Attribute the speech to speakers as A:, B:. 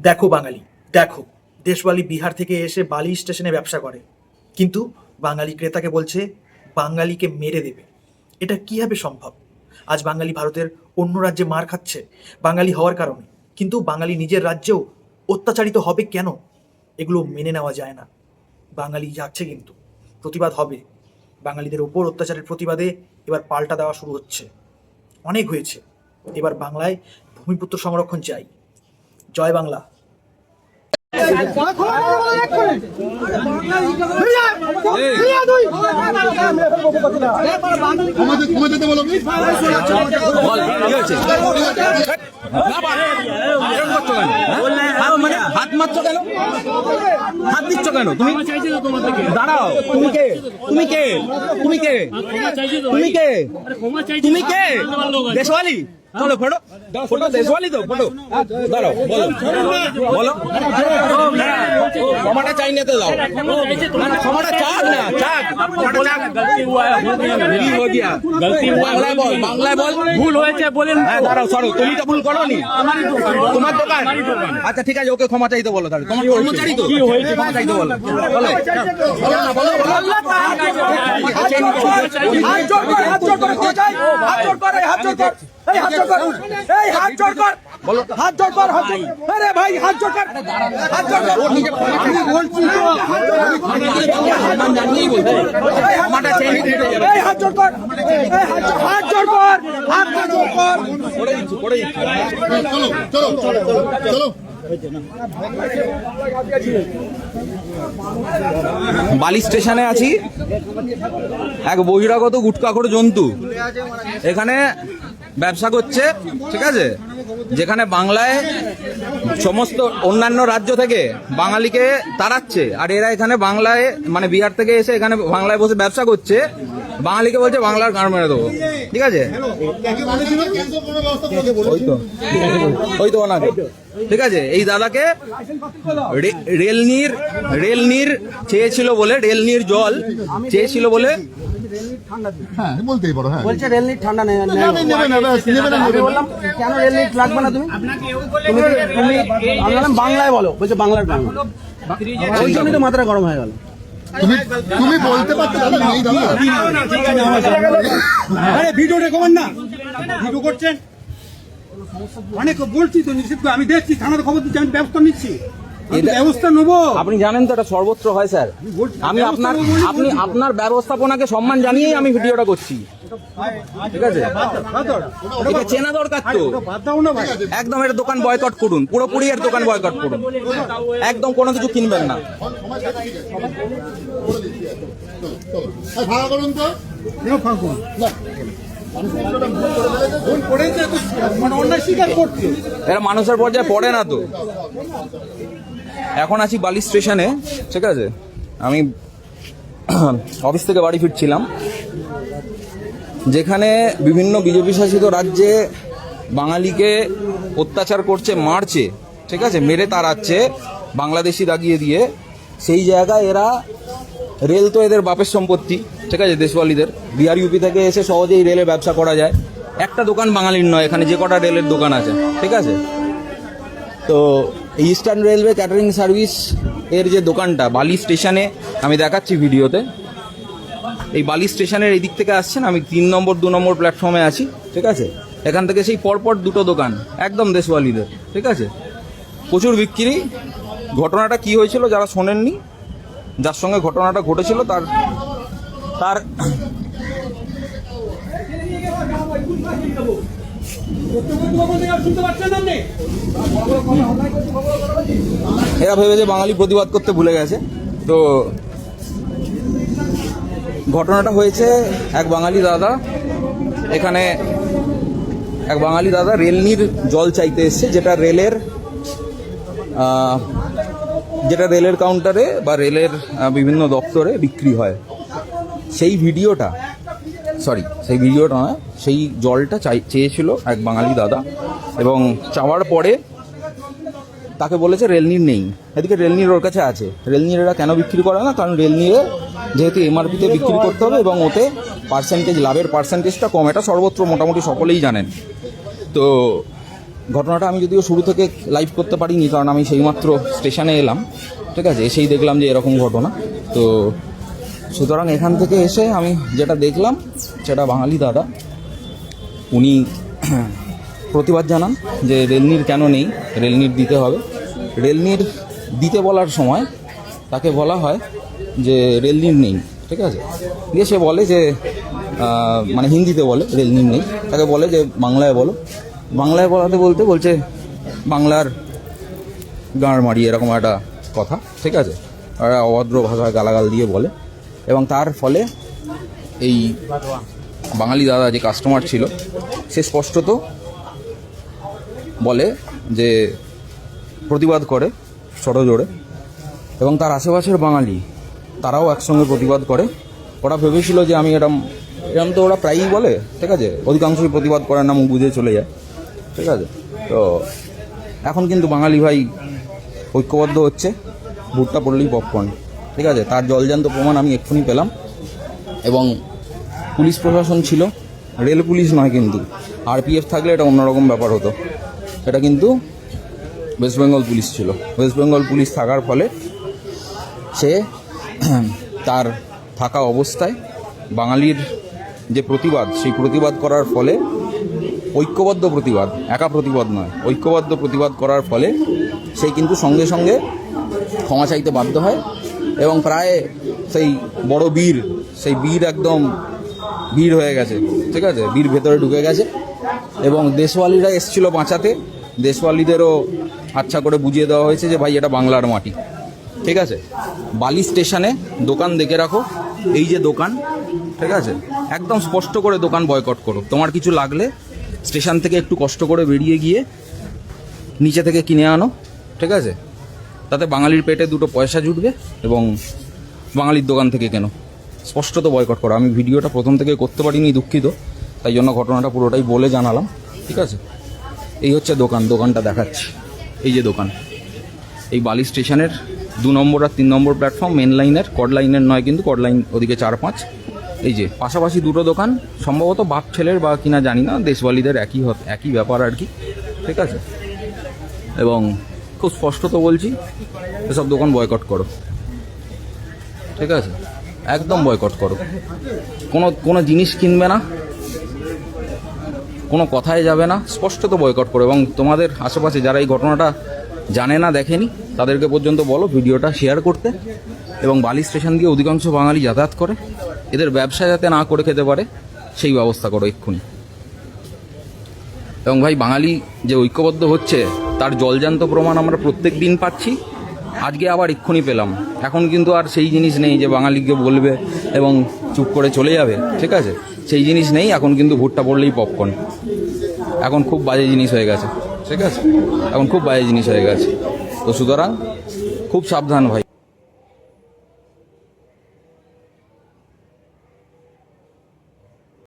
A: দেখো বাঙালি, দেখো, দেশওয়ালি বিহার থেকে এসে বালি স্টেশনে ব্যবসা করে। কিন্তু বাঙালি ক্রেতাকে বলছে, বাঙালিকে মেরে দেবে। এটা কীভাবে সম্ভব? আজ বাঙালি ভারতের অন্য রাজ্যে মার খাচ্ছে, বাঙালি হওয়ার কারণে। কিন্তু বাঙালি নিজের রাজ্যেও অত্যাচারিত হবে কেন? এগুলো মেনে নেওয়া যায় না। বাঙালি যাচ্ছে কিন্তু। প্রতিবাদ হবে। বাঙালিদের ওপর অত্যাচারের প্রতিবাদে এবার পাল্টা দেওয়া শুরু হচ্ছে। অনেক হয়েছে। এবার বাংলায় ভূমিপুত্র সংরক্ষণ চাই। জয় বাংলা।
B: মারছো কেন? হাত দিচ্ছ কেন? তুমি দাঁড়াও তুমি কে? তুমি কে? তুমি কে? তুমি কে? তুমি কে? দেশওয়ালি? চলো ফটো। ফটো দেশওয়ালি তো ফটো। দাঁড়াও বলো। বলো। ক্ষমাটা চাই নিতে দাও। না, না, ক্ষমাটা চাক না চাক। বাংলায় বল বাংলায় বল।
C: ভুল হয়েছে বলেন
B: হ্যাঁ দাঁড়াও সরো। তুমি তো ভুল করোনি। তোমার দোকান। আচ্ছা ঠিক আছে ওকে ক্ষমা চাইতে বলো তাহলে। তোমার কর্মচারী তো। কি হয়েছে? ক্ষমা চাইতে বলো। বলো। বলো না বলো বলো
D: হাত জোর কর হাত জোর কর হাত জোর কর হাত জোর কর। এই হাত জোর কর এই হাত জোর কর হাত জোর কর হাত আরে ভাই হাত জোর কর হাত জোর কর আমি বলছি তো হাত জোর কর।
B: সম্মান জানিয়েই বলছি ক্ষমাটা চেয়ে
D: এই হাত জোর কর এই হাত হাত জোর কর হাত জোর কর
B: করে দিচ্ছি করে দিচ্ছি
E: চলো চলো চলো চলো
B: বালি স্টেশনে আছি এক বহিরাগত গুটকাখোর জন্তু এখানে ব্যবসা করছে, ঠিক আছে? যেখানে বাংলায় সমস্ত অন্যান্য রাজ্য থেকে বাঙালিকে তাড়াচ্ছে, আর এরা এখানে বাংলায় মানে বিহার থেকে এসে এখানে বাংলায় বসে ব্যবসা করছে, বাঙালিকে বলছে বাংলার গান মেরে দেবো, ঠিক আছে? ওই তো ওনাকে, ঠিক আছে? এই দাদাকে রেলনির রেলনির চেয়েছিল বলে, রেলনির জল চেয়েছিল বলে
E: হ্যাঁ বলতেই পারো হ্যাঁ।
D: বলছে রেল নিট ঠান্ডা নেই
E: না, নেবে নেবে নেবে
D: বললাম কেন রেল নিট লাগবে না তুমি? তুমি আমি বললাম বাংলায় বলো বলছে বাংলার বাংলা ওই জন্যই তো মাথাটা গরম হয়ে গেল।
E: তুমি তুমি বলতে পারছ দাদা।
F: আরে ভিডিও রেকমেন্ড না। ভিডিও করছেন? অনেক বলছি তো নিষিদ্ধ। আমি দেখছি থানার খবর দিচ্ছি আমি ব্যবস্থা নিচ্ছি। ব্যবস্থা নেব।
B: আপনি জানেন তো এটা সর্বত্র হয় স্যার। আমি আপনার আপনি আপনার ব্যবস্থাপনাকে সম্মান জানিয়েই আমি ভিডিওটা করছি। ঠিক আছে? এটা চেনা দরকার তো। একদম দোকান বয়কট করুন। পুরোপুরি এর দোকান বয়কট করুন। একদম কোনো কিছু কিনবেন না।
E: ভাড়া করুন তো
F: মানে
B: এরা মানুষের পর্যায়ে পড়ে না তো। এখন আছি বালি স্টেশনে, ঠিক আছে? আমি অফিস থেকে বাড়ি ফিরছিলাম। যেখানে বিভিন্ন বিজেপি শাসিত রাজ্যে বাঙালিকে অত্যাচার করছে, মারছে, ঠিক আছে? মেরে তাড়াচ্ছে, বাংলাদেশি দাগিয়ে দিয়ে। সেই জায়গায় এরা রেল তো এদের বাপের সম্পত্তি, ঠিক আছে? দেশওয়ালিদের। বিহার ইউপি থেকে এসে সহজেই রেলে ব্যবসা করা যায়। একটা দোকান বাঙালির নয়, এখানে যে কটা রেলের দোকান আছে, ঠিক আছে? তো ইস্টার্ন রেলওয়ে ক্যাটারিং সার্ভিস এর যে দোকানটা, বালি স্টেশনে, আমি দেখাচ্ছি ভিডিওতে। এই বালি স্টেশনের এই দিক থেকে আসছেন, আমি তিন নম্বর, দু নম্বর প্ল্যাটফর্মে আছি, ঠিক আছে? এখান থেকে সেই পরপর দুটো দোকান, একদম দেশওয়ালিদের, ঠিক আছে? প্রচুর বিক্রি। ঘটনাটা কি হয়েছিল যারা শোনেননি, যার সঙ্গে ঘটনাটা ঘটেছিল, তার তার
F: শুনতে
B: ভেবে যে বাঙালি প্রতিবাদ করতে ভুলে গেছে। তো ঘটনাটা হয়েছে এক বাঙালি দাদা। এখানে এক বাঙালি দাদা রেলনির জল চাইতে এসছে, যেটা রেলের যেটা রেলের কাউন্টারে বা রেলের বিভিন্ন দপ্তরে বিক্রি হয়। সেই ভিডিওটা সরি সেই ভিডিওটা নয়, সেই জলটা চাই, চেয়েছিল এক বাঙালি দাদা। এবং চাওয়ার পরে তাকে বলেছে, রেলনির নেই। এদিকে রেলনির ওর কাছে আছে। রেলনির এরা কেন বিক্রি করে না? কারণ রেলনিরে যেহেতু এমআরপিতে বিক্রি করতে হবে এবং ওতে পার্সেন্টেজ লাভের পার্সেন্টেজটা কম, এটা সর্বত্র মোটামুটি সকলেই জানেন। তো ঘটনাটা আমি যদিও শুরু থেকে লাইভ করতে পারিনি, কারণ আমি সেইমাত্র স্টেশনে এলাম, ঠিক আছে? এসেই দেখলাম যে এরকম ঘটনা। তো সুতরাং এখান থেকে এসে আমি যেটা দেখলাম, সেটা বাঙালি দাদা। উনি প্রতিবাদ জানান যে রেলনির কেন নেই, রেলনির দিতে হবে। রেলনির দিতে বলার সময় তাকে বলা হয় যে রেলনির নেই, ঠিক আছে? দিয়ে সে বলে যে মানে হিন্দিতে বলে, রেলনির নেই। তাকে বলে যে, বাংলায় বলো। বাংলায় বলাতে বলতে বলছে, বাংলার গাঁড় মারি এরকম একটা কথা, ঠিক আছে? আর অভদ্র ভাষায় গালাগাল দিয়ে বলে। এবং তার ফলে এই বাঙালি দাদা যে কাস্টমার ছিল, সে স্পষ্টত বলে যে প্রতিবাদ করে জোরে এবং তার আশেপাশের বাঙালি, তারাও একসঙ্গে প্রতিবাদ করে। ওরা ভেবেছিল যে আমি এরম এরম তো ওরা প্রায়ই বলে, ঠিক আছে? অধিকাংশই প্রতিবাদ করার নাম বুঝে চলে যায়, ঠিক আছে? তো এখন কিন্তু বাঙালি ভাই ঐক্যবদ্ধ হচ্ছে, ভুট্টা পড়লেই পপকর্ন ঠিক আছে? তার জলজান্ত প্রমাণ আমি এক্ষুনি পেলাম। এবং পুলিশ প্রশাসন ছিল। রেল পুলিশ নয় কিন্তু। আরপিএফ থাকলে এটা অন্যরকম ব্যাপার হতো। এটা কিন্তু ওয়েস্ট বেঙ্গল পুলিশ ছিল। ওয়েস্ট বেঙ্গল পুলিশ থাকার ফলে সে তার থাকা অবস্থায় বাঙালির যে প্রতিবাদ, সেই প্রতিবাদ করার ফলে ঐক্যবদ্ধ প্রতিবাদ, একা প্রতিবাদ নয়, ঐক্যবদ্ধ প্রতিবাদ করার ফলে সে কিন্তু সঙ্গে সঙ্গে ক্ষমা চাইতে বাধ্য হয়। এবং প্রায় সেই বড় বীর, সেই বীর একদম ভিড় হয়ে গেছে, ঠিক আছে? বীর ভেতরে ঢুকে গেছে। এবং দেশওয়ালিরা এসছিল বাঁচাতে। দেশওয়ালিদেরও আচ্ছা করে বুঝিয়ে দেওয়া হয়েছে যে, ভাই, এটা বাংলার মাটি। ঠিক আছে? বালি স্টেশনে দোকান দেখে রাখো। এই যে দোকান, ঠিক আছে? একদম স্পষ্ট করে দোকান বয়কট করো। তোমার কিছু লাগলে স্টেশন থেকে একটু কষ্ট করে বেরিয়ে গিয়ে নিচে থেকে কিনে আনো, ঠিক আছে? তাতে বাঙালির পেটে দুটো পয়সা জুটবে এবং বাঙালির দোকান থেকে কেন? স্পষ্টত বয়কট করো। আমি ভিডিওটা প্রথম থেকে করতে পারিনি, দুঃখিত। তাই জন্য ঘটনাটা পুরোটাই বলে জানালাম। ঠিক আছে? এই হচ্ছে দোকান। দোকানটা দেখাচ্ছি। এই যে দোকান। এই বালি স্টেশনের দু নম্বর আর তিন নম্বর প্ল্যাটফর্ম মেন লাইনের কড লাইনের নয় কিন্তু কড লাইন ওদিকে চার পাঁচ। এই যে, পাশাপাশি দুটো দোকান। সম্ভবত বাপ ছেলের বা কিনা জানি না দেশওয়ালিদের একই একই ব্যাপার আর কি। ঠিক আছে? এবং খুব স্পষ্টত বলছি, এসব দোকান বয়কট করো। ঠিক আছে? একদম বয়কট করো। কোনো কোনো জিনিস কিনবে না, কোনো কথায় যাবে না, স্পষ্টত বয়কট করো। এবং তোমাদের আশেপাশে যারা এই ঘটনাটা জানে না, দেখেনি, তাদেরকে পর্যন্ত বলো ভিডিওটা শেয়ার করতে। এবং বালি স্টেশন দিয়ে অধিকাংশ বাঙালি যাতায়াত করে। এদের ব্যবসা যাতে না করে খেতে পারে, সেই ব্যবস্থা করো এক্ষুনি। এবং ভাই, বাঙালি যে ঐক্যবদ্ধ হচ্ছে তার জলজান্ত প্রমাণ আমরা প্রত্যেক দিন পাচ্ছি। আজকে আবার এক্ষুনি পেলাম। এখন কিন্তু আর সেই জিনিস নেই যে বাঙালিকে বলবে এবং চুপ করে চলে যাবে, ঠিক আছে? সেই জিনিস নেই, এখন কিন্তু ভুট্টা পড়লেই পপকর্ন এখন খুব বাজে জিনিস হয়ে গেছে, ঠিক আছে? এখন খুব বাজে জিনিস হয়ে গেছে। তো সুতরাং খুব সাবধান ভাই।